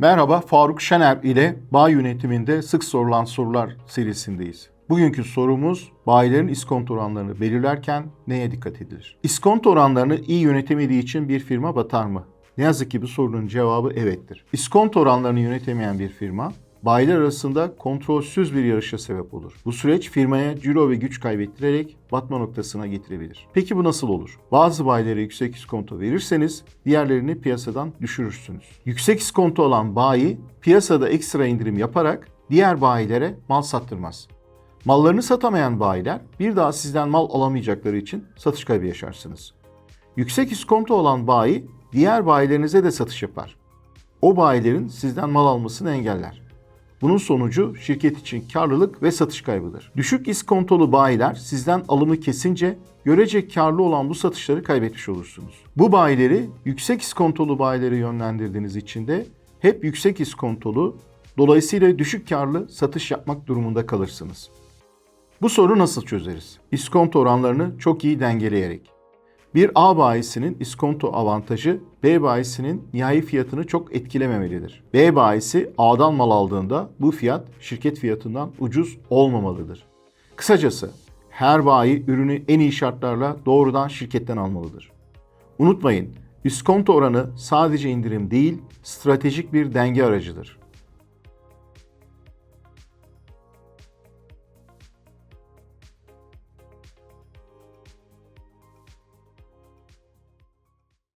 Merhaba, Faruk Şener ile Bağ Yönetiminde Sık Sorulan Sorular serisindeyiz. Bugünkü sorumuz bayilerin iskonto oranlarını belirlerken neye dikkat edilir? İskonto oranlarını iyi yönetemediği için bir firma batar mı? Ne yazık ki bu sorunun cevabı evettir. İskonto oranlarını yönetemeyen bir firma bayiler arasında kontrolsüz bir yarışa sebep olur. Bu süreç firmaya ciro ve güç kaybettirerek batma noktasına getirebilir. Peki bu nasıl olur? Bazı bayilere yüksek iskonto verirseniz diğerlerini piyasadan düşürürsünüz. Yüksek iskonto olan bayi piyasada ekstra indirim yaparak diğer bayilere mal sattırmaz. Mallarını satamayan bayiler bir daha sizden mal alamayacakları için satış kaybı yaşarsınız. Yüksek iskonto olan bayi diğer bayilerinize de satış yapar. O bayilerin sizden mal almasını engeller. Bunun sonucu şirket için karlılık ve satış kaybıdır. Düşük iskontolu bayiler sizden alımı kesince görece karlı olan bu satışları kaybetmiş olursunuz. Bu bayileri yüksek iskontolu bayilere yönlendirdiğiniz için de hep yüksek iskontolu, dolayısıyla düşük karlı satış yapmak durumunda kalırsınız. Bu soru nasıl çözeriz? İskonto oranlarını çok iyi dengeleyerek. Bir A bayisinin iskonto avantajı B bayisinin nihai fiyatını çok etkilememelidir. B bayisi A'dan mal aldığında bu fiyat şirket fiyatından ucuz olmamalıdır. Kısacası her bayi ürünü en iyi şartlarla doğrudan şirketten almalıdır. Unutmayın, iskonto oranı sadece indirim değil, stratejik bir denge aracıdır.